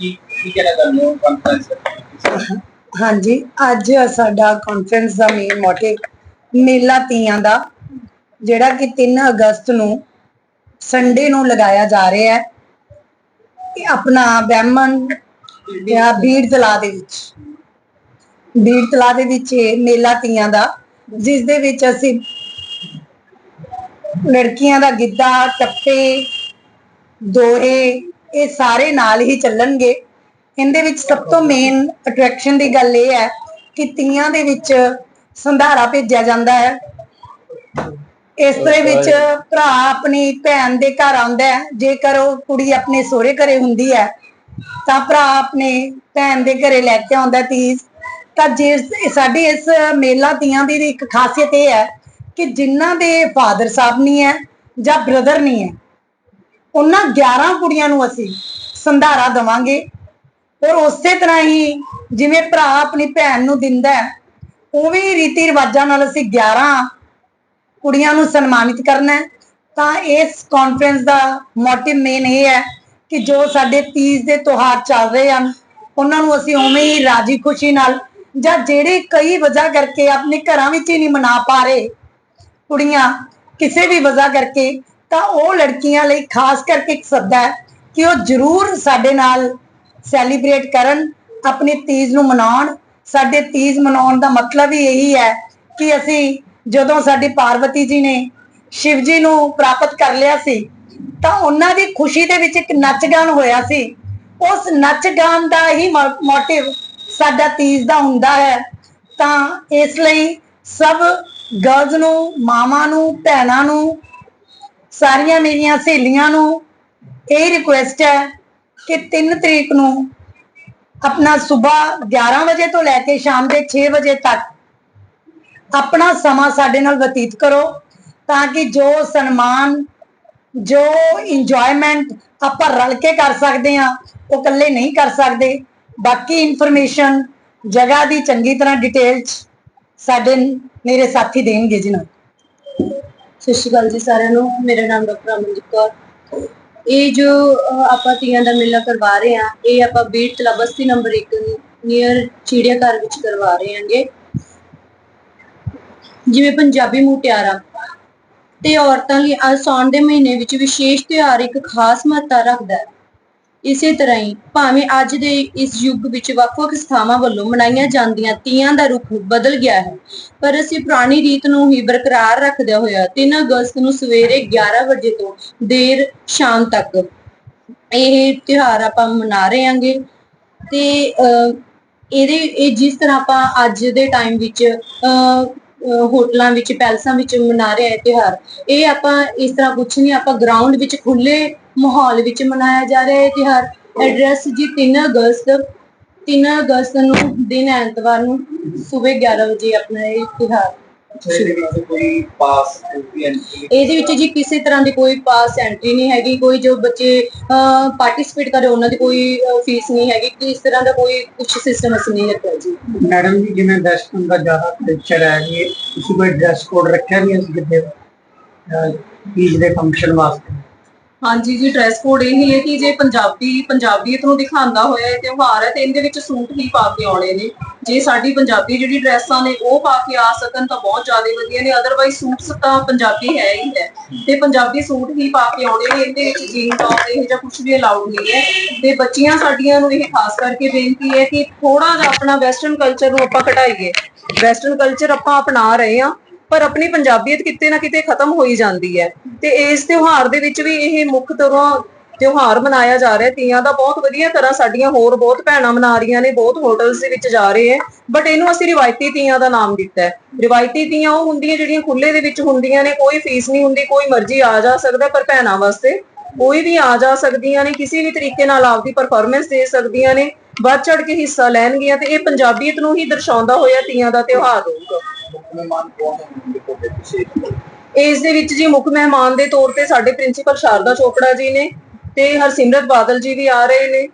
ਕੀ ਕੀ ਕਹਿਣਾ ਚਾਹੁੰਦੇ ਹੋ ਕਾਨਫਰੰਸ ਹਾਂਜੀ, ਅੱਜ ਸਾਡਾ ਕਾਨਫਰੰਸ ਦਾ ਮੇਨ ਮੋਟਿਵ ਮੇਲਾ ਤੀਆਂ ਦਾ, ਜਿਹੜਾ ਕਿ 3 ਅਗਸਤ ਨੂੰ ਸੰਡੇ ਨੂੰ ਲਗਾਇਆ ਜਾ ਰਿਹਾ ਹੈ। ਇਹ ਆਪਣਾ ਬ੍ਰਹਮਣ ਜਾਂ ਬੀੜ ਤਲਾ ਦੇ ਵਿੱਚ। ਬੀੜ ਤਲਾ ਦੇ ਵਿੱਚ ਇਹ ਮੇਲਾ ਤੀਆਂ ਦਾ, ਜਿਸ ਦੇ ਵਿੱਚ ਅਸੀਂ ਲੜਕੀਆਂ ਦਾ ਗਿੱਧਾ, ਟੱਪੇ ਦੋਹੇ ਇਹ ਸਾਰੇ ਨਾਲ ਹੀ ਚੱਲਣਗੇ। ਇਹਦੇ ਵਿੱਚ ਸਭ ਤੋਂ ਮੇਨ ਅਟਰੈਕਸ਼ਨ ਦੀ ਗੱਲ ਇਹ ਹੈ ਕਿ ਤੀਆਂ ਦੇ ਵਿੱਚ ਸੰਧਾਰਾ ਭੇਜਿਆ ਜਾਂਦਾ ਹੈ। ਇਸ ਤਰ੍ਹਾਂ ਵਿੱਚ ਭਰਾ ਆਪਣੀ ਭੈਣ ਦੇ ਘਰ ਆਉਂਦਾ ਹੈ। ਜੇਕਰ ਉਹ ਕੁੜੀ ਆਪਣੇ ਸਹੁਰੇ ਘਰੇ ਹੁੰਦੀ ਹੈ, ਤਾਂ ਭਰਾ ਆਪਣੇ ਭੈਣ ਦੇ ਘਰੇ ਲੈ ਕੇ ਆਉਂਦਾ ਤੀਜ ਤਾਂ ਜਿਸ ਸਾਡੀ ਇਸ ਮੇਲਾ ਤੀਆਂ ਦੀ ਇੱਕ ਖਾਸੀਅਤ ਇਹ ਹੈ ਕਿ ਜਿਨ੍ਹਾਂ ਦੇ ਫਾਦਰ ਸਾਹਿਬ ਨਹੀਂ ਹੈ ਜਾਂ ਬ੍ਰਦਰ ਨਹੀਂ ਹੈ ਉਹਨਾਂ 11 ਕੁੜੀਆਂ ਨੂੰ ਅਸੀਂ ਸੰਧਾਰਾ ਦਵਾਂਗੇ। ਔਰ ਉਸੇ ਤਰ੍ਹਾਂ ਹੀ ਜਿਵੇਂ ਭਰਾ ਆਪਣੀ ਭੈਣ ਨੂੰ ਦਿੰਦਾ ਹੈ, ਉਵੇਂ ਰੀਤੀ ਰਿਵਾਜਾਂ ਨਾਲ ਅਸੀਂ 11 ਕੁੜੀਆਂ ਨੂੰ ਸਨਮਾਨਿਤ ਕਰਨਾ ਹੈ। ਤਾਂ ਇਸ ਕਾਨਫਰੰਸ ਦਾ ਮੋਟਿਵ ਮੇਨ ਇਹ ਹੈ ਕਿ ਜੋ ਸਾਡੇ ਤੀਜ ਦੇ ਤਿਉਹਾਰ ਚੱਲ ਰਹੇ ਹਨ, ਉਹਨਾਂ ਨੂੰ ਅਸੀਂ ਉਵੇਂ ਹੀ ਰਾਜੀ ਖੁਸ਼ੀ ਨਾਲ ਜਾਂ ਜਿਹੜੇ ਕਈ ਵਜ੍ਹਾ ਕਰਕੇ ਆਪਣੇ ਘਰਾਂ ਵਿੱਚ ਹੀ ਨਹੀਂ ਮਨਾ ਪਾ ਰਹੇ ਕੁੜੀਆਂ, ਕਿਸੇ ਵੀ ਵਜ੍ਹਾ ਕਰਕੇ ਤਾਂ ਉਹ ਲੜਕੀਆਂ ਲਈ ਖਾਸ ਕਰਕੇ ਇੱਕ ਸੱਦਾ ਹੈ ਕਿ ਉਹ ਜ਼ਰੂਰ ਸਾਡੇ ਨਾਲ ਸੈਲੀਬ੍ਰੇਟ ਕਰਨ, ਆਪਣੀ ਤੀਜ ਨੂੰ ਮਨਾਉਣ। ਸਾਡੇ ਤੀਜ ਮਨਾਉਣ ਦਾ ਮਤਲਬ ਹੀ ਇਹੀ ਹੈ ਕਿ ਅਸੀਂ ਜਦੋਂ ਸਾਡੀ ਪਾਰਵਤੀ ਜੀ ਨੇ ਸ਼ਿਵ ਜੀ ਨੂੰ ਪ੍ਰਾਪਤ ਕਰ ਲਿਆ ਸੀ, ਤਾਂ ਉਹਨਾਂ ਦੀ ਖੁਸ਼ੀ ਦੇ ਵਿੱਚ ਇੱਕ ਨੱਚ ਗਾਣ ਹੋਇਆ ਸੀ। ਉਸ ਨੱਚ ਗਾਣ ਦਾ ਹੀ ਮੋਟਿਵ ਸਾਡਾ ਤੀਜ ਦਾ ਹੁੰਦਾ ਹੈ। ਤਾਂ ਇਸ ਲਈ ਸਭ ਗਰਲਜ਼ ਨੂੰ, ਮਾਵਾਂ ਨੂੰ, ਭੈਣਾਂ ਨੂੰ ਸਾਰੀਆਂ ਮੇਰੀਆਂ ਸਹੇਲੀਆਂ ਨੂੰ ਇਹ ਰਿਕੁਐਸਟ ਹੈ ਕਿ 3 ਤਰੀਕ ਨੂੰ ਆਪਣਾ ਸਵੇਰ 11 ਵਜੇ ਤੋਂ ਲੈ ਕੇ ਸ਼ਾਮ ਦੇ 6 ਵਜੇ ਤੱਕ ਆਪਣਾ ਸਮਾਂ ਸਾਡੇ ਨਾਲ ਬਤੀਤ ਕਰੋ ਤਾਂ ਕਿ ਜੋ ਸਨਮਾਨ, ਜੋ ਇੰਜੋਇਮੈਂਟ ਆਪਾਂ ਰਲ ਕੇ ਕਰ ਸਕਦੇ ਹਾਂ, ਉਹ ਇਕੱਲੇ ਨਹੀਂ ਕਰ ਸਕਦੇ। ਬਾਕੀ ਇਨਫੋਰਮੇਸ਼ਨ ਜਗ੍ਹਾ ਦੀ ਚੰਗੀ ਤਰ੍ਹਾਂ ਡਿਟੇਲ ਚ ਸਾਡੇ ਮੇਰੇ ਸਾਥੀ ਦੇਣਗੇ ਜੀ ਨਾਲ। ਸਤਿ ਸ਼੍ਰੀ ਅਕਾਲ ਜੀ ਸਾਰਿਆਂ ਨੂੰ। ਮੇਰਾ ਨਾਮ ਡਾਕਟਰ ਅਮਨਦੀਪ ਕੌਰ। ਇਹ ਜੋ ਆਪਾਂ ਤੀਆਂ ਦਾ ਮੇਲਾ ਕਰਵਾ ਰਹੇ ਆ ਇਹ ਆਪਾਂ ਬੀੜ ਤਲਾ ਨੰਬਰ 1 ਨੀਅਰ ਚਿੜੀਆਘਰ ਵਿੱਚ ਕਰਵਾ ਰਹੇ ਹਾਂਗੇ। ਜਿਵੇਂ ਪੰਜਾਬੀ ਮੁਟਿਆਰਾਂ ਤੇ ਔਰਤਾਂ ਲਈ ਅੱਜ ਦੇ ਮਹੀਨੇ ਵਿੱਚ ਵਿਸ਼ੇਸ਼ ਤਿਉਹਾਰ ਇੱਕ ਖਾਸ ਮਹੱਤਤਾ ਰੱਖਦਾ ਹੈ। ਇਸੇ ਤਰ੍ਹਾਂ ਹੀ ਭਾਵੇਂ ਅੱਜ ਦੇ ਇਸ ਯੁੱਗ ਵਿੱਚ ਵੱਖ-ਵੱਖ ਸਥਾਵਾਂ ਵੱਲੋਂ ਮਨਾਈਆਂ ਜਾਂਦੀਆਂ ਤੀਆਂ ਦਾ ਰੁਖ ਬਦਲ ਗਿਆ ਹੈ ਪਰ ਅਸੀਂ ਪੁਰਾਣੀ ਰੀਤ ਨੂੰ ਹੀ ਬਰਕਰਾਰ ਰੱਖਦਿਆਂ ਹੋਇਆ 3 ਅਗਸਤ ਨੂੰ ਸਵੇਰੇ 11 ਵਜੇ ਤੋਂ ਦੇਰ ਸ਼ਾਮ ਤੱਕ ਇਹ ਤਿਉਹਾਰ ਆਪਾਂ ਮਨਾ ਰਹੇ ਹਾਂਗੇ ਤੇ ਅਹ, ਇਹਦੇ ਇਹ ਜਿਸ ਤਰ੍ਹਾਂ ਆਪਾਂ ਅੱਜ ਦੇ ਟਾਈਮ ਵਿੱਚ ਅਹ, ਹੋਟਲਾਂ ਵਿੱਚ ਪੈਲਸਾਂ ਵਿੱਚ ਮਨਾ ਰਹੇ ਹਾਂ ਤਿਉਹਾਰ ਇਹ ਆਪਾਂ ਇਸ ਤਰ੍ਹਾਂ ਕੁਛ ਨਹੀਂ ਆਪਾਂ ਗਰਾਊਂਡ ਵਿੱਚ ਖੁੱਲੇ ਮਾਹੌਲ ਵਿੱਚ ਮਨਾਇਆ ਜਾ ਰਿਹਾ ਹੈ ਇਹ ਤਿਉਹਾਰ ਐਡਰੈਸ ਜੀ 3 ਅਗਸਤ 3 ਅਗਸਤ ਨੂੰ ਦਿਨ ਐਤਵਾਰ ਨੂੰ ਸਵੇਰ 11 ਵਜੇ ਆਪਣਾ ਇਹ ਤਿਉਹਾਰ। ਇਹਦੇ ਵਿੱਚ ਜੀ ਕਿਸੇ ਤਰ੍ਹਾਂ ਦੀ ਕੋਈ ਪਾਸ ਐਂਟਰੀ ਨਹੀਂ ਹੈਗੀ ਕੋਈ ਜੋ ਬੱਚੇ ਪਾਰਟਿਸਿਪੇਟ ਕਰੇ ਉਹਨਾਂ ਦੀ ਕੋਈ ਫੀਸ ਨਹੀਂ ਹੈਗੀ ਕਿ ਇਸ ਤਰ੍ਹਾਂ ਦਾ ਕੋਈ ਕੁਝ ਸਿਸਟਮ ਅਸੀਂ ਨਹੀਂ ਰੱਖਿਆ ਜੀ। ਮੈਡਮ ਜੀ ਜਿਵੇਂ ਵੈਸਟਰਨ ਦਾ ਜ਼ਿਆਦਾ ਕਲਚਰ ਹੈ ਜੀ ਤੁਸੀਂ ਕੋਈ ਡਰੈਸ ਕੋਡ ਰੱਖਿਆ ਵੀ ਅਸੀਂ ਕਿਤੇ ਤੀਜ ਦੇ ਫੰਕਸ਼ਨ ਵਾਸਤੇ? ਹਾਂਜੀ ਜੀ ਡਰੈਸ ਕੋਡ ਇਹ ਹੈ ਕਿ ਜੇ ਪੰਜਾਬੀ ਪੰਜਾਬੀਅਤ ਨੂੰ ਦਿਖਾਉਂਦਾ ਹੋਇਆ ਇਹ ਤਿਉਹਾਰ ਹੈ ਤੇ ਇਹਦੇ ਵਿੱਚ ਸੂਟ ਹੀ ਪਾ ਕੇ ਆਉਣੇ ਨੇ। ਜੇ ਸਾਡੀ ਪੰਜਾਬੀ ਜਿਹੜੀ ਡਰੈਸਾਂ ਨੇ ਉਹ ਪਾ ਕੇ ਆ ਸਕਣ ਤਾਂ ਬਹੁਤ ਜ਼ਿਆਦਾ ਵਧੀਆ ਨੇ ਅਦਰਵਾਈਜ਼ ਸੂਟਸ ਤਾਂ ਪੰਜਾਬੀ ਹੈ ਹੀ ਹੈ। ਤੇ ਪੰਜਾਬੀ ਸੂਟ ਹੀ ਪਾ ਕੇ ਆਉਣੇ ਨੇ, ਇਹਦੇ ਵਿੱਚ ਜੀਨ ਟੌਪ ਇਹ ਜਾਂ ਕੁਝ ਵੀ ਅਲਾਉਡ ਨਹੀਂ ਹੈ। ਤੇ ਬੱਚੀਆਂ ਸਾਡੀਆਂ ਨੂੰ ਇਹ ਖਾਸ ਕਰਕੇ ਬੇਨਤੀ ਹੈ ਕਿ ਥੋੜਾ ਜਿਹਾ ਆਪਣਾ ਵੈਸਟਰਨ ਕਲਚਰ ਨੂੰ ਆਪਾਂ ਘਟਾਈਏ। ਵੈਸਟਰਨ ਕਲਚਰ ਆਪਾਂ ਅਪਣਾ ਰਹੇ ਹਾਂ, ਪਰ ਆਪਣੀ ਪੰਜਾਬੀਅਤ ਕਿਤੇ ਨਾ ਕਿਤੇ ਖਤਮ ਹੋਈ ਜਾਂਦੀ ਹੈ। ਤੇ ਇਸ ਤਿਉਹਾਰ ਦੇ ਵਿੱਚ ਵੀ ਇਹ ਮੁੱਖ ਤਰ੍ਹਾਂ ਤਿਉਹਾਰ ਮਨਾਇਆ ਜਾ ਰਿਹਾ। ਤੀਆਂ ਦਾ ਬਹੁਤ ਵਧੀਆ ਤਰ੍ਹਾਂ ਸਾਡੀਆਂ ਹੋਰ ਬਹੁਤ ਭੈਣਾਂ ਮਨਾ ਰਹੀਆਂ ਨੇ, ਬਹੁਤ ਹੋਟਲਸ ਦੇ ਵਿੱਚ ਜਾ ਰਹੇ ਹੈ। ਬਟ ਇਹਨੂੰ ਅਸੀਂ ਰਿਵਾਇਤੀ ਤੀਆਂ ਦਾ ਨਾਮ ਦਿੱਤਾ ਹੈ। ਰਿਵਾਇਤੀ ਤੀਆਂ ਉਹ ਹੁੰਦੀਆਂ ਜਿਹੜੀਆਂ ਖੁੱਲੇ ਦੇ ਵਿੱਚ ਹੁੰਦੀਆਂ ਨੇ, ਕੋਈ ਫੀਸ ਨਹੀਂ ਹੁੰਦੀ, ਕੋਈ ਮਰਜ਼ੀ ਆ ਜਾ ਸਕਦਾ ਪਰ ਭੈਣਾਂ ਵਾਸਤੇ ਕੋਈ ਵੀ ਆ ਜਾ ਸਕਦੀਆਂ ਨੇ, ਕਿਸੇ ਵੀ ਤਰੀਕੇ ਨਾਲ ਆਪਦੀ ਪਰਫਾਰਮੈਂਸ ਦੇ ਸਕਦੀਆਂ ਨੇ, ਵੱਧ ਚੜ ਕੇ ਹਿੱਸਾ ਲੈਣਗੀਆਂ ਤੇ ਇਹ ਪੰਜਾਬੀਅਤ ਨੂੰ ਹੀ ਦਰਸਾਉਂਦਾ ਹੋਇਆ ਤੀਆਂ ਦਾ ਤਿਉਹਾਰ ਹੋਊਗਾ। ਮੁੱਖ ਇਸ ਦੇ ਵਿੱਚ ਜੀ ਮੁੱਖ ਮਹਿਮਾਨ ਦੇ ਤੌਰ ਤੇ ਸਾਡੇ ਪ੍ਰਿੰਸੀਪਲ ਸ਼ਾਰਦਾ ਚੋਪੜਾ ਜੀ ਨੇ ਤੇ ਹਰਸਿਮਰਤ ਬਾਦਲ ਜੀ ਵੀ ਆ ਰਹੇ ਨੇ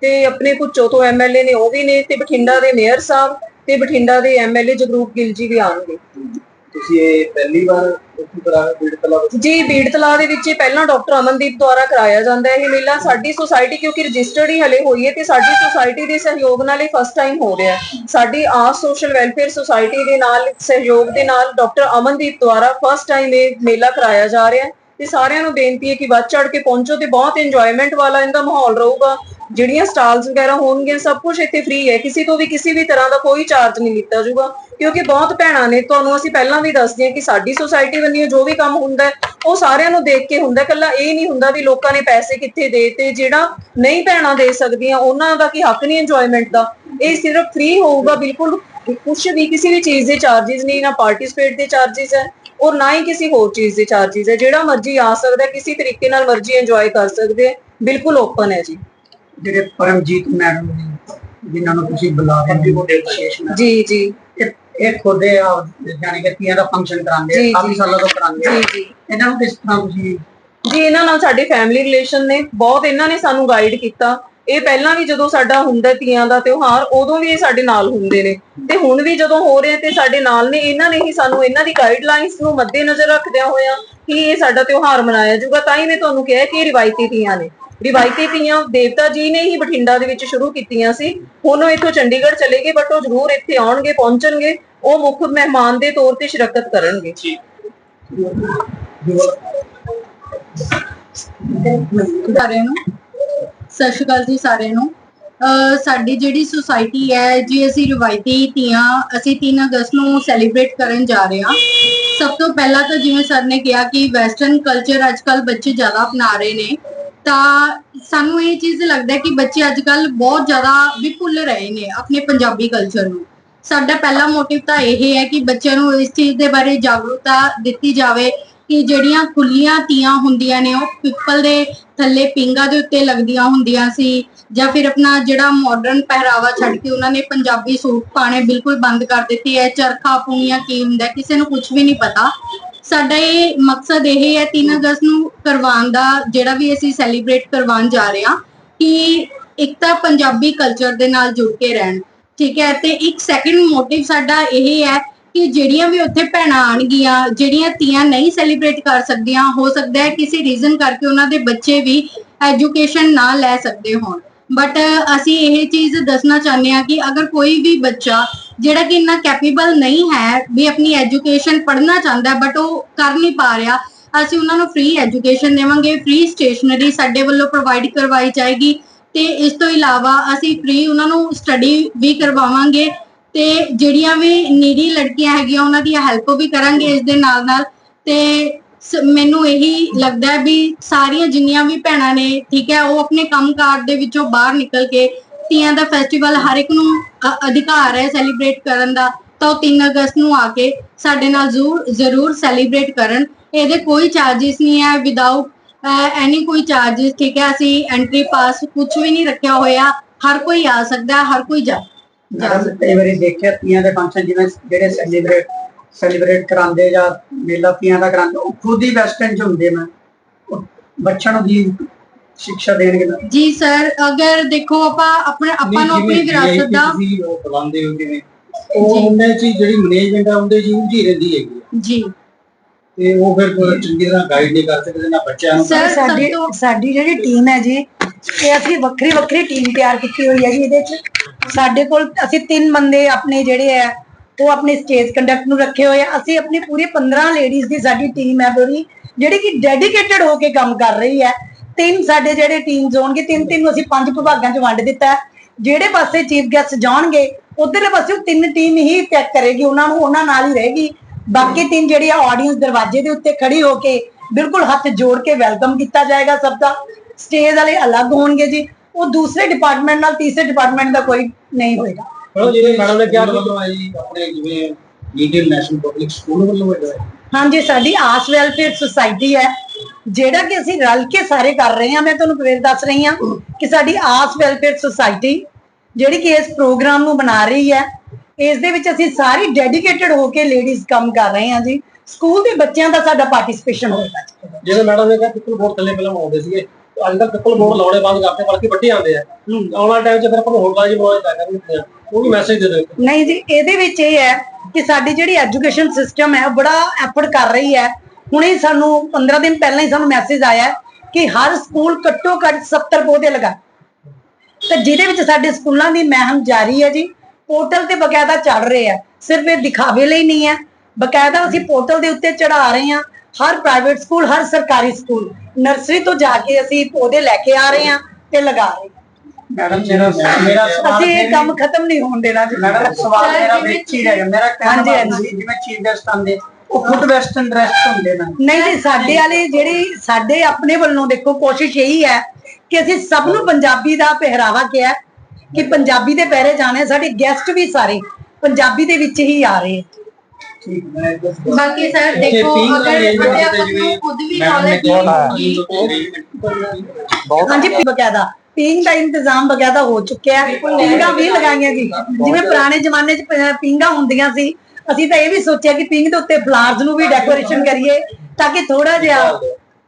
ਤੇ ਆਪਣੇ ਕੁਚੋ ਤੋਂ ਐਮਐਲਏ ਨੇ ਉਹ ਵੀ ਨੇ ਤੇ ਬਠਿੰਡਾ ਦੇ ਮੇਅਰ ਸਾਹਿਬ ਤੇ ਬਠਿੰਡਾ ਦੇ ਐਮਐਲਏ ਜਗਰੂਪ ਗਿੱਲ ਜੀ ਵੀ ਆਣਗੇ ਤੁਸੀਂ ਇਹ ਪਹਿਲੀ ਵਾਰ ਉੱਥੇ ਕਰਾ ਬੀੜ ਤਲਾ ਵਿੱਚ? ਜੀ, ਬੀੜ ਤਲਾਅ ਦੇ ਵਿੱਚ ਇਹ ਪਹਿਲਾਂ ਡਾਕਟਰ ਅਮਨਦੀਪ ਦੁਆਰਾ ਕਰਾਇਆ ਜਾਂਦਾ ਹੈ ਇਹ ਮੇਲਾ। ਸਾਡੀ ਸੁਸਾਇਟੀ ਕਿਉਂਕਿ ਰਜਿਸਟਰਡ ਹੀ ਹਲੇ ਹੋਈ ਹੈ ਤੇ ਸਾਡੀ ਸੁਸਾਇਟੀ ਦੇ ਸਹਿਯੋਗ ਨਾਲ ਇਹ ਫਸਟ ਟਾਈਮ ਹੋ ਰਿਹਾ ਹੈ। ਸਾਡੀ ਆਸ ਸੋਸ਼ਲ ਵੈਲਫੇਅਰ ਸੁਸਾਇਟੀ ਦੇ ਨਾਲ, ਸਹਿਯੋਗ ਦੇ ਨਾਲ ਡਾਕਟਰ ਅਮਨਦੀਪ ਦੁਆਰਾ ਫਸਟ ਟਾਈਮ ਇਹ ਮੇਲਾ ਕਰਾਇਆ ਜਾ ਰਿਹਾ ਹੈ। ਤੇ ਸਾਰਿਆਂ ਨੂੰ ਬੇਨਤੀ ਹੈ ਕਿ ਵੱਧ ਚੜ ਕੇ ਪਹੁੰਚੋ ਤੇ ਬਹੁਤ ਇੰਜੋਇਮੈਂਟ ਵਾਲਾ ਇਹਦਾ ਮਾਹੌਲ ਰਹੂਗਾ। ਜਿਹੜੀਆਂ ਸਟਾਲਸ ਵਗੈਰਾ ਹੋਣਗੀਆਂ, ਸਭ ਕੁਝ ਇੱਥੇ ਫਰੀ ਹੈ। ਕਿਸੇ ਤੋਂ ਵੀ ਕਿਸੇ ਵੀ ਤਰ੍ਹਾਂ ਦਾ ਕੋਈ ਚਾਰਜ ਨਹੀਂ ਲਿੱਤਾ ਜਾਊਗਾ। ਕਿਉਂਕਿ ਬਹੁਤ ਭੈਣਾਂ ਨੇ, ਤੁਹਾਨੂੰ ਅਸੀਂ ਪਹਿਲਾਂ ਵੀ ਦੱਸਦੇ ਹਾਂ ਕਿ ਸਾਡੀ ਸੋਸਾਇਟੀ ਵੱਲੋਂ ਜੋ ਵੀ ਕੰਮ ਹੁੰਦਾ ਉਹ ਸਾਰਿਆਂ ਨੂੰ ਦੇਖ ਕੇ ਹੁੰਦਾ ਕੱਲਾ ਇਹ ਨਹੀਂ ਹੁੰਦਾ ਵੀ ਲੋਕਾਂ ਨੇ ਪੈਸੇ ਕਿੱਥੇ ਦੇਤੇ, ਜਿਹੜਾ ਨਹੀਂ ਭੈਣਾਂ ਦੇ ਸਕਦੀਆਂ, ਉਹਨਾਂ ਦਾ ਕੀ ਹੱਕ ਨਹੀਂ ਇੰਜੋਇਮੈਂਟ ਦਾ। ਇਹ ਸਿਰਫ ਫ੍ਰੀ ਹੋਊਗਾ, ਬਿਲਕੁਲ ਕੁਝ ਵੀ ਕਿਸੇ ਵੀ ਚੀਜ਼ ਦੇ ਚਾਰजेस ਨਹੀਂ, ਨਾ ਪਾਰਟਿਸਪੇਟ ਦੇ ਚਾਰजेस ਹੈ, ਔਰ ਨਾ ਹੀ ਕਿਸੇ ਹੋਰ ਚੀਜ਼ ਦੇ ਚਾਰजेस ਹੈ। ਜਿਹੜਾ ਮਰਜ਼ੀ ਆ ਸਕਦਾ ਕਿਸੇ ਤਰੀਕੇ ਨਾਲ ਮਰਜ਼ੀ ਇੰਜੋਏ ਕਰ ਸਕਦੇ ਬਿਲਕੁਲ ਓਪਨ ਹੈ ਜੀ। ਜਿਹੜੇ ਪਰਮਜੀਤ ਮੈਡਮ ਨੇ ਜਿਨ੍ਹਾਂ ਨੂੰ ਤੁਸੀਂ ਬੁਲਾ ਰਹੇ ਹੋ ਜੀ ਜੀ। ਇਹ- ਇਹ ਖੁਦੇ ਆ ਯਾਨੀ ਕਿ ਤੀਆਂ ਦਾ ਫੰਕਸ਼ਨ ਕਰਾਉਂਦੇ ਜੀ, ਆ ਕਾਫੀ ਜੀ। ਸਾਲਾਂ ਤੋਂ ਕਰਾਉਂਦੇ ਆ। ਜੀ ਜੀ। ਇਹਨਾਂ ਨੂੰ ਕਿਸ ਤਰ੍ਹਾਂ ਤੁਸੀਂ ਜੀ ਇਹਨਾਂ ਨਾਲ ਸਾਡੇ ਫੈਮਿਲੀ ਰਿਲੇਸ਼ਨ ਨੇ ਬਹੁਤ ਇਹਨਾਂ ਨੇ ਸਾਨੂੰ ਗਾਈਡ ਕੀਤਾ। ਇਹ ਪਹਿਲਾਂ ਵੀ ਜਦੋਂ ਸਾਡਾ ਹੁੰਦਾ ਤੀਆਂ ਦਾ ਤਿਉਹਾਰ ਉਦੋਂ ਵੀ ਇਹ ਸਾਡੇ ਨਾਲ ਹੁੰਦੇ ਨੇ। ਤੇ ਹੁਣ ਵੀ ਜਦੋਂ ਹੋ ਰਿਹਾ ਤੇ ਸਾਡੇ ਨਾਲ ਨੇ ਇਹਨਾਂ ਨੇ ਹੀ ਸਾਨੂੰ ਇਹਨਾਂ ਦੀ ਗਾਈਡਲਾਈਨਸ ਨੂੰ ਮੱਦੇਨਜ਼ਰ ਰੱਖਦਿਆਂ ਹੋਇਆਂ ਕਿ ਇਹ ਸਾਡਾ ਤਿਉਹਾਰ ਮਨਾਇਆ ਜਾਊਗਾ। ਤਾਂ ਹੀ ਮੈਂ ਤੁਹਾਨੂੰ ਕਿਹਾ ਕਿ ਇਹ ਰਿਵਾਇਤੀ ਤੀਆਂ ਨੇ। ਰਿਵਾਇਤੀ ਤੀਆਂ ਦੇਵਤਾ ਜੀ ਨੇ ਹੀ ਬਠਿੰਡਾ ਦੇ ਵਿੱਚ ਸ਼ੁਰੂ ਕੀਤੀਆਂ ਸੀ। ਹੁਣ ਉਹ ਇੱਥੋਂ ਚੰਡੀਗੜ੍ਹ ਚਲੇ ਗਏ ਬਟ ਉਹ ਜ਼ਰੂਰ ਇੱਥੇ ਆਉਣਗੇ ਪਹੁੰਚਣਗੇ। ਉਹ ਮੁੱਖ ਮਹਿਮਾਨ ਦੇ ਤੌਰ ਤੇ ਸ਼ਿਰਕਤ ਕਰਨਗੇ। ਸਾਰਿਆਂ ਨੂੰ। ਸਤਿ ਸ਼੍ਰੀ ਅਕਾਲ ਜੀ ਸਾਰਿਆਂ ਨੂੰ। ਅਹ ਸਾਡੀ ਜਿਹੜੀ ਸੁਸਾਇਟੀ ਹੈ ਜੀ ਅਸੀਂ ਰਿਵਾਇਤੀ ਤੀਆਂ ਅਸੀਂ 3 ਅਗਸਤ ਨੂੰ ਸੈਲੀਬ੍ਰੇਟ ਕਰਨ ਜਾ ਰਹੇ ਹਾਂ। ਸਭ ਤੋਂ ਪਹਿਲਾਂ ਤਾਂ ਜਿਵੇਂ ਸਰ ਨੇ ਕਿਹਾ ਕਿ ਵੈਸਟਰਨ ਕਲਚਰ ਅੱਜਕੱਲ ਬੱਚੇ ਜ਼ਿਆਦਾ ਅਪਣਾ ਰਹੇ ਨੇ। ਤਾਂ ਸਾਨੂੰ ਇਹ ਚੀਜ਼ ਲੱਗਦਾ ਕਿ ਬੱਚੇ ਅੱਜ ਅੱਜਕੱਲ ਬਹੁਤ ਜ਼ਿਆਦਾ ਵੀ ਭੁੱਲ ਰਹੇ ਨੇ ਆਪਣੇ ਪੰਜਾਬੀ ਕਲਚਰ ਨੂੰ। ਸਾਡਾ ਪਹਿਲਾ ਮੋਟਿਵ ਤਾਂ ਇਹ ਹੈ ਕਿ ਬੱਚਿਆਂ ਨੂੰ ਇਸ ਚੀਜ਼ ਦੇ ਬਾਰੇ ਜਾਗਰੂਕਤਾ ਦਿੱਤੀ ਜਾਵੇ ਕਿ ਜਿਹੜੀਆਂ ਖੁੱਲੀਆਂ ਤੀਆਂ ਹੁੰਦੀਆਂ ਨੇ, ਉਹ ਪਿੱਪਲ ਦੇ ਥੱਲੇ ਪਿੰਗਾ ਦੇ ਉੱਤੇ ਲੱਗਦੀਆਂ ਹੁੰਦੀਆਂ ਸੀ ਜਾਂ ਫਿਰ ਆਪਣਾ ਜਿਹੜਾ ਮਾਡਰਨ ਪਹਿਰਾਵਾ ਛੱਡ ਕੇ ਉਹਨਾਂ ਨੇ ਪੰਜਾਬੀ ਸੂਟ ਪਾਣੇ ਬਿਲਕੁਲ ਬੰਦ ਕਰ ਦਿੱਤੇ। ਹੈ ਚਰਖਾ ਪੂਣੀਆਂ ਕੀ ਹੁੰਦਾ ਕਿਸੇ ਨੂੰ ਕੁਝ ਵੀ ਨਹੀਂ ਪਤਾ। ਸਾਡਾ ਇਹ ਮਕਸਦ ਇਹ ਹੈ 3 ਅਗਸਤ ਨੂੰ ਕਰਵਾਉਣ ਦਾ, ਜਿਹੜਾ ਵੀ ਅਸੀਂ ਸੈਲੀਬ੍ਰੇਟ ਕਰਵਾਉਣ ਜਾ ਰਹੇ ਹਾਂ, ਕਿ ਇੱਕ ਤਾਂ ਪੰਜਾਬੀ ਕਲਚਰ ਦੇ ਨਾਲ ਜੁੜ ਕੇ ਰਹਿਣ। ਠੀਕ ਹੈ, ਤੇ ਇੱਕ ਸੈਕਿੰਡ ਮੋਟਿਵ ਸਾਡਾ ਇਹ ਹੈ ਕਿ ਜਿਹੜੀਆਂ ਵੀ ਉੱਥੇ ਭੈਣਾਂ ਆਣਗੀਆਂ ਜਿਹੜੀਆਂ ਤੀਆਂ ਨਹੀਂ ਸੈਲੀਬ੍ਰੇਟ ਕਰ ਸਕਦੀਆਂ, ਹੋ ਸਕਦਾ ਹੈ ਕਿਸੇ ਰੀਜ਼ਨ ਕਰਕੇ ਉਹਨਾਂ ਦੇ ਬੱਚੇ ਵੀ ਐਜੂਕੇਸ਼ਨ ਨਾ ਲੈ ਸਕਦੇ ਹੋਣ। ਬਟ ਅਸੀਂ ਇਹ ਚੀਜ਼ ਦੱਸਣਾ ਚਾਹੁੰਦੇ ਹਾਂ ਕਿ ਅਗਰ ਕੋਈ ਵੀ ਬੱਚਾ ਜਿਹੜਾ ਕਿ ਇੰਨਾ ਕੈਪੇਬਲ ਨਹੀਂ ਹੈ ਵੀ ਆਪਣੀ ਐਜੂਕੇਸ਼ਨ ਪੜ੍ਹਨਾ ਚਾਹੁੰਦਾ ਬਟ ਉਹ ਕਰ ਨਹੀਂ ਪਾ ਰਿਹਾ। ਅਸੀਂ ਉਹਨਾਂ ਨੂੰ ਫ੍ਰੀ ਐਜੂਕੇਸ਼ਨ ਦੇਵਾਂਗੇ ਫ੍ਰੀ ਸਟੇਸ਼ਨਰੀ ਸਾਡੇ ਵੱਲੋਂ ਪ੍ਰੋਵਾਈਡ ਕਰਵਾਈ ਜਾਏਗੀ। ਤੇ ਇਸ ਤੋਂ ਇਲਾਵਾ ਅਸੀਂ ਫ੍ਰੀ ਉਹਨਾਂ ਨੂੰ ਸਟੱਡੀ ਵੀ ਕਰਵਾਵਾਂਗੇ ਤੇ ਜਿਹੜੀਆਂ ਵੀ ਨੀਡੀ ਲੜਕੀਆਂ ਹੈਗੀਆਂ, ਉਹਨਾਂ ਦੀ ਹੈਲਪ ਵੀ ਕਰਾਂਗੇ ਇਸ ਦੇ ਨਾਲ ਨਾਲ ਤੇ ਮੈਨੂੰ ਇਹੀ ਲੱਗਦਾ ਵੀ ਸਾਰੀਆਂ ਜਿੰਨੀਆਂ ਵੀ ਭੈਣਾਂ ਨੇ, ਠੀਕ ਹੈ, ਉਹ ਆਪਣੇ ਕੰਮਕਾਰ ਦੇ ਵਿੱਚੋਂ ਬਾਹਰ ਨਿਕਲ ਕੇ ਤੀਆਂ ਦਾ ਫੈਸਟੀਵਲ ਹਰ ਇੱਕ ਨੂੰ ਅ- ਅਧਿਕਾਰ ਹੈ ਸੈਲੀਬ੍ਰੇਟ ਕਰਨ ਦਾ। ਤਾਂ ਉਹ 3 ਅਗਸਤ ਨੂੰ ਆ ਕੇ ਸਾਡੇ ਨਾਲ ਜ਼ਰੂਰ ਜ਼ਰੂਰ ਸੈਲੀਬ੍ਰੇਟ ਕਰਨ। ਇਹਦੇ ਕੋਈ ਚਾਰजेस ਨਹੀਂ ਹੈ ਵਿਦਆਊਟ ਐਨੀ ਕੋਈ ਚਾਰजेस ਠੀਕ ਹੈ? ਅਸੀਂ ਐਂਟਰੀ ਪਾਸ ਕੁਝ ਵੀ ਨਹੀਂ ਰੱਖਿਆ ਹੋਇਆ। ਹਰ ਕੋਈ ਆ ਸਕਦਾ ਹੈ, ਹਰ ਕੋਈ ਜਾ ਜਾ ਮੈਡਮ ਕਈ ਵਾਰੀ ਦੇਖਿਆ ਤੀਆਂ ਦੇ ਫੰਕਸ਼ਨ ਜਿਵੇਂ ਜਿਹੜੇ ਸੈਲੀਬ੍ਰੇਟ ਸੈਲੀਬ੍ਰੇਟ ਕਰਾਉਂਦੇ ਜਾਂ ਮੇਲਾ ਤੀਆਂ ਦਾ ਕਰਾਉਂਦੇ ਉਹ ਖੁਦ ਹੀ ਵੈਸਟਰਨ ਚ ਹੁੰਦੇ ਮੈਂ ਉਹ ਬੱਚਿਆਂ ਨੂੰ ਦੀ ਸਿੱਖਿਆ ਦੇਣਗੇ ਨਾ? ਜੀ ਸਰ ਅਗਰ ਦੇਖੋ ਆਪਾਂ ਆਪਣੇ ਆਪਾਂ ਨੂੰ ਆਪਣੀ ਵਿਰਾਸਤ ਦਾ ਤੁਸੀਂ ਉਹ ਬੁਲਾਉਂਦੇ ਹੋ ਜਿਵੇਂ। ਉਹ ਉਹਨਾਂ ਚ ਜਿਹੜੀ ਮੈਨੇਜਮੈਂਟ ਆ ਉਹਦੇ ਜੀ ਉਲਝੀ ਰਹਿੰਦੀ ਹੈਗੀ। ਜੀ। ਤੇ ਉਹ ਫਿਰ ਚੰਗੀ ਤਰ੍ਹਾਂ ਗਾਈਡ ਨਹੀਂ ਕਰ ਸਕਦੇ ਨਾ ਬੱਚਿਆਂ ਨੂੰ। ਸਰ ਸਾਡੀ ਸਾਡੀ ਜਿਹੜੀ ਟੀਮ ਹੈ ਜੀ ਇਹ ਅਸੀਂ ਵੱਖਰੀ ਵੱਖਰੀ ਟੀਮ ਤਿਆਰ ਕੀਤੀ ਹੋਈ ਹੈ ਜੀ ਇਹਦੇ 'ਚ। ਸਾਡੇ ਕੋਲ ਅਸੀਂ ਤਿੰਨ ਬੰਦੇ ਆਪਣੇ ਜਿਹੜੇ ਆ ਉਹ ਆਪਣੇ ਸਟੇਜ ਕੰਡਕਟ ਨੂੰ ਰੱਖੇ ਹੋਏ ਆ। ਅਸੀਂ ਆਪਣੀ ਪੂਰੀ 15 ਲੇਡੀਜ਼ ਦੀ ਸਾਡੀ ਟੀਮ ਹੈ ਪੂਰੀ ਜਿਹੜੀ ਕਿ ਡੈਡੀਕੇਟਡ ਹੋ ਕੇ ਕੰਮ ਕਰ ਰਹੀ ਹੈ। ਤਿੰਨ ਸਾਡੇ ਜਿਹੜੇ ਟੀਮਸ ਹੋਣਗੇ ਤਿੰਨ ਤਿੰਨ ਨੂੰ ਅਸੀਂ ਪੰਜ ਵਿਭਾਗਾਂ 'ਚ ਵੰਡ ਦਿੱਤਾ ਜਿਹੜੇ ਪਾਸੇ ਚੀਫ ਗੈਸਟ ਜਾਣਗੇ ਉਧਰਲੇ ਪਾਸੇ ਤਿੰਨ ਟੀਮ ਹੀ ਚੈੱਕ ਕਰੇਗੀ ਉਹਨਾਂ ਨੂੰ ਉਹਨਾਂ ਨਾਲ ਹੀ ਰਹੇਗੀ। ਬਾਕੀ ਤਿੰਨ ਜਿਹੜੀ ਆ ਆਡੀਅנס ਦਰਵਾਜ਼ੇ ਦੇ ਉੱਤੇ ਖੜੀ ਹੋ ਕੇ ਬਿਲਕੁਲ ਹੱਥ ਜੋੜ ਕੇ ਵੈਲਕਮ ਕੀਤਾ ਜਾਏਗਾ ਸਭ ਦਾ। ਸਟੇਜ ਵਾਲੇ ਅਲੱਗ ਹੋਣਗੇ ਜੀ। ਉਹ ਦੂਸਰੇ ਡਿਪਾਰਟਮੈਂਟ ਨਾਲ ਤੀਸਰੇ ਡਿਪਾਰਟਮੈਂਟ ਦਾ ਕੋਈ ਨਹੀਂ ਹੋਏਗਾ। ਉਹ ਜਿਹੜੇ ਮੈਡਮ ਨੇ ਕਿਹਾ ਕਿ ਜੀ ਆਪਣੇ ਜਿਵੇਂ ਇੰਡੀਅਨ ਨੈਸ਼ਨਲ ਪਬਲਿਕ ਸਕੂਲ ਵੱਲੋਂ ਹੈਗਾ ਹੈ। ਹਾਂਜੀ ਸਾਡੀ ਆਸ ਵੈਲਫੇਅਰ ਸੁਸਾਇਟੀ ਹੈ। ਜਿਹੜਾ ਕਿ ਅਸੀਂ ਰਲ ਕੇ ਸਾਰੇ ਕਰ ਰਹੇ ਹਾਂ ਮੈਂ ਤੁਹਾਨੂੰ ਫਿਰ ਦੱਸ ਰਹੀ ਹਾਂ ਕਿ ਸਾਡੀ ਆਸ ਵੈਲਫੇਅਰ ਸੁਸਾਇਟੀ ਜਿਹੜੀ ਕਿ ਇਸ ਪ੍ਰੋਗਰਾਮ ਨੂੰ ਬਣਾ ਰਹੀ ਹੈ ਇਸ ਦੇ ਵਿੱਚ ਅਸੀਂ ਸਾਰੀ ਡੈਡੀਕੇਟਡ ਹੋ ਕੇ ਲੇਡੀਜ਼ ਕੰਮ ਕਰ ਰਹੇ ਹਾਂ ਜੀ। ਸਕੂਲ ਦੇ ਬੱਚਿਆਂ ਦਾ ਸਾਡਾ ਪਾਰਟਿਸਿਪੇਸ਼ਨ ਹੋਏਗਾ। ਜਿਵੇਂ ਮੈਡਮ ਨੇ ਕਿਹਾ ਪਿੱਪਲ ਬੋਰਡ ਥੱਲੇ ਪਹਿਲਾਂ ਆਉਂਦੇ ਸੀਗੇ। ਅੱਜ ਕੱਲ੍ਹ ਪਿੱਪਲ ਬੋਰਡ ਲਾਉਣੇ ਬੰਦ ਕਰਤੇ ਬਲਕਿ ਵੱਡੇ ਆਉਂਦੇ ਆ। ਆਉਣ ਵਾਲੇ ਟਾਈਮ 'ਚ ਫਿਰ ਆਪਾਂ ਨੂੰ ਹੋਰ ਕਾਜ ਬਣਾਉਣੇ ਪੈਣਾ ਉਹ ਵੀ ਮੈਸੇਜ ਦੇ ਦਿਓ ਨਹੀਂ ਜੀ ਇਹਦੇ ਵਿੱਚ ਇਹ ਹੈ ਕਿ ਸਾਡੀ ਜਿਹੜੀ ਐਜੂਕੇਸ਼ਨ ਸਿਸਟਮ ਹੈ ਉਹ ਬੜਾ ਐਫਰਟ ਕਰ ਰਹੀ ਹੈ। ਹੁਣੇ ਸਾਨੂੰ 15 ਦਿਨ ਪਹਿਲਾਂ ਹੀ ਸਾਨੂੰ ਮੈਸੇਜ ਆਇਆ ਕਿ ਹਰ ਸਕੂਲ ਘੱਟੋ ਘੱਟ 70 ਪੌਦੇ ਲਗਾ। ਤੇ ਜਿਹਦੇ ਵਿੱਚ ਸਾਡੇ ਸਕੂਲਾਂ ਦੀ ਮਹਿਮ ਜਾਰੀ ਹੈ ਜੀ ਪੋਰਟਲ ਤੇ ਬਕਾਇਦਾ ਚੜ ਰਹੇ ਆ ਸਿਰਫ ਇਹ ਦਿਖਾਵੇ ਲਈ ਨਹੀਂ ਹੈ। ਬਕਾਇਦਾ ਅਸੀਂ ਪੋਰਟਲ ਦੇ ਉੱਤੇ ਚੜਾ ਰਹੇ ਹਾਂ। ਹਰ ਪ੍ਰਾਈਵੇਟ ਸਕੂਲ ਹਰ ਸਰਕਾਰੀ ਸਕੂਲ ਨਰਸਰੀ ਤੋਂ ਜਾ ਕੇ ਅਸੀਂ ਪੌਦੇ ਲੈ ਕੇ ਆ ਰਹੇ ਹਾਂ ਤੇ ਲਗਾ ਰਹੇ ਮੈਡਮ ਮੇਰਾ ਮੇਰਾ ਸਵਾਲ ਅਸੀਂ ਇਹ ਕੰਮ ਖਤਮ ਨਹੀਂ ਹੋਣ ਦੇਣਾ ਜੀ। ਮੈਡਮ ਸਵਾਲ ਮੇਰਾ ਵਿੱਚ ਹੀ ਰਹਿ ਗਿਆ ਮੇਰਾ ਕਹਿਣ ਜਿਵੇਂ ਚੀਫ ਗੈਸਟ ਆਉਂਦੇ ਉਹ ਖੁਦ ਵੈਸਟਰਨ ਡਰੈਸ ਹੁੰਦੇ ਨੇ। ਨਹੀਂ ਜੀ ਸਾਡੇ ਵਾਲੇ ਜਿਹੜੀ ਸਾਡੇ ਆਪਣੇ ਵੱਲੋਂ ਦੇਖੋ ਕੋਸ਼ਿਸ਼ ਇਹੀ ਹੈ ਕਿ ਅਸੀਂ ਸਭ ਨੂੰ ਪੰਜਾਬੀ ਦਾ ਪਹਿਰਾਵਾ ਕਿਹਾ ਕਿ ਪੰਜਾਬੀ ਦੇ ਪਹਿਰੇ ਜਾਣੇ ਸਾਡੇ ਗੈਸਟ ਵੀ ਸਾਰੇ ਪੰਜਾਬੀ ਦੇ ਵਿੱਚ ਹੀ ਆ ਰਹੇ ਠੀਕ ਹੈ ਬਾਕੀ ਸਰ ਦੇਖੋ ਅਗਰ ਨੂੰ ਖੁਦ ਵੀ ਨੌਲੇਜ ਹਾਂਜੀ ਬਕਾਇਦਾ ਪੀਂਗ ਦਾ ਇੰਤਜ਼ਾਮ ਬਕਾਇਦਾ ਹੋ ਚੁੱਕਿਆ ਹੈ। ਪੀਂਗਾ ਵੀ ਲਗਾਈਆਂ ਜੀ ਜਿਵੇਂ ਪੁਰਾਣੇ ਜ਼ਮਾਨੇ 'ਚ ਪ- ਪੀਂਘਾਂ ਹੁੰਦੀਆਂ ਸੀ ਅਸੀਂ ਤਾਂ ਇਹ ਵੀ ਸੋਚਿਆ ਕਿ ਪੀਂਗ ਦੇ ਉੱਤੇ ਫਲਾਵਰਸ ਨੂੰ ਵੀ ਡੈਕੋਰੇਸ਼ਨ ਕਰੀਏ ਤਾਂ ਕਿ ਥੋੜਾ ਜਿਹਾ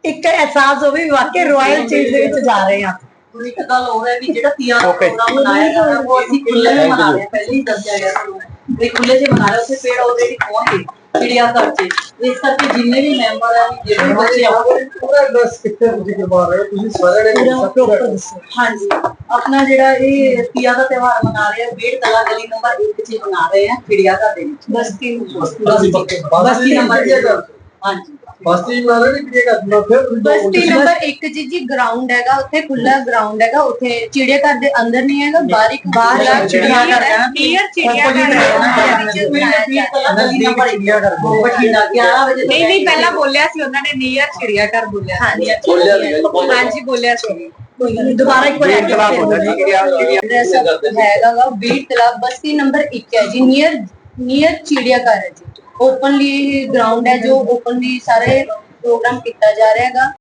ਇੱਕ ਅਹਿਸਾਸ ਹੋਵੇ ਵੀ ਵਾਕਈ ਰਾਇਲ ਚੀਜ਼ ਦੇ ਵਿੱਚ ਜਾ ਰਹੇ ਹਾਂ। ਹੁਣ ਇੱਕ ਗੱਲ ਹੋਰ ਹੈ ਵੀ ਜਿਹੜਾ ਤੀਆਂ ਦਾ ਪ੍ਰੋਗਰਾਮ ਜਾ ਰਿਹਾ ਉਹ ਅਸੀਂ ਖੁੱਲੇ ਵਿੱਚ ਮਨਾ ਰਹੇ ਹਾਂ ਪਹਿਲੇ ਹੀ ਦੱਸਿਆ ਗਿਆ ਸਾਨੂੰ। ਵੀ ਖੁੱਲੇ 'ਚ ਮਨਾ ਰਹੇ ਉੱਥੇ ਪੇੜ ਆਲਰੇਡੀ ਪਹੁੰਚ ਗਏ ਚਿੜੀਆ ਘਰ 'ਚ। ਇਸ ਕਰਕੇ ਜਿੰਨੇ ਵੀ ਮੈਂਬਰ ਆ ਜਿਹੜੇ ਵੀ ਬੱਚੇ ਆਉਣਗੇ ਪੂਰਾ ਐਡਰੈਸ ਕਿੱਥੇ ਤੁਸੀਂ ਕਰਵਾ ਰਹੇ ਹੋ? ਤੁਸੀਂ ਸਾਰਿਆਂ ਨੇ ਪ੍ਰੋਪਰ ਦੱਸੋ। ਹਾਂਜੀ। ਆਪਣਾ ਜਿਹੜਾ ਇਹ ਤੀਆਂ ਦਾ ਤਿਉਹਾਰ ਮਨਾ ਰਹੇ ਆ ਵੇੜ ਤਲਾ ਗਲੀ ਨੰਬਰ 1 'ਚ ਮਨਾ ਰਹੇ ਆ ਚਿੜੀਆ ਘਰ ਦੇ ਵਿੱਚ। ਬਸਤੀ ਬਸਤੀ ਬਸਤੀ ਨੰਬਰ। ਹਾਂਜੀ। ਬਸਤੀ ਮਾਰੇ ਨਹੀਂ ਕੀ ਕਰਨਾ? ਫਿਰ ਬਸਤੀ ਨੰਬਰ 1 ਜੀ ਜੀ ਗਰਾਊਂਡ ਹੈਗਾ ਉੱਥੇ ਖੁੱਲਾ ਗਰਾਊਂਡ ਹੈਗਾ ਉੱਥੇ ਚਿੜੀਆ ਘਰ ਦੇ ਅੰਦਰ ਨਹੀਂ ਹੈਗਾ ਬਾਹਰ ਇੱਕ ਬਾਹਰ ਚਿੜੀਆ ਘਰ ਹੈ। ਨਾ, ਨੀਅਰ ਚਿੜੀਆ ਘਰ ਹੈ। ਨਾ, ਹੈ ਵਿੱਚ ਬਣਾਇਆ ਵੇੜ ਜਾਂਦਾ ਤਲਾ ਗਲੀ ਨੰਬਰ 1 ਚਿੜੀਆ ਘਰ ਦੇ। ਬਠਿੰਡਾ 11 ਵਜੇ ਤੋਂ ਨਹੀਂ ਨਹੀਂ ਪਹਿਲਾਂ ਬੋਲਿਆ ਸੀ? ਉਹਨਾਂ ਨੇ ਨੀਅਰ ਚਿੜੀਆ ਘਰ ਬੋਲਿਆ ਹਾਂਜੀ। ਹਾਂਜੀ ਬੋਲਿਆ ਸੀ ਕੋਈ ਨਹੀਂ ਦੁਬਾਰਾ ਇੱਕ ਵਾਰ ਐਡਰੈਸ ਹੈਗਾ ਵਾ ਬੀਟ ਤਲਾਬ ਬਸਤੀ ਨੰਬਰ 1 ਹੈ ਜੀ ਨੀਅਰ ਨੀਅਰ ਚਿੜੀਆ ਘਰ ਹੈ ਜੀ। ਓਪਨਲੀ ਗਰਾਊਂਡ ਹੈ ਜੋ ਓਪਨਲੀ ਸਾਰੇ ਪ੍ਰੋਗਰਾਮ ਕੀਤਾ ਜਾ ਰਿਹਾ ਹੈਗਾ।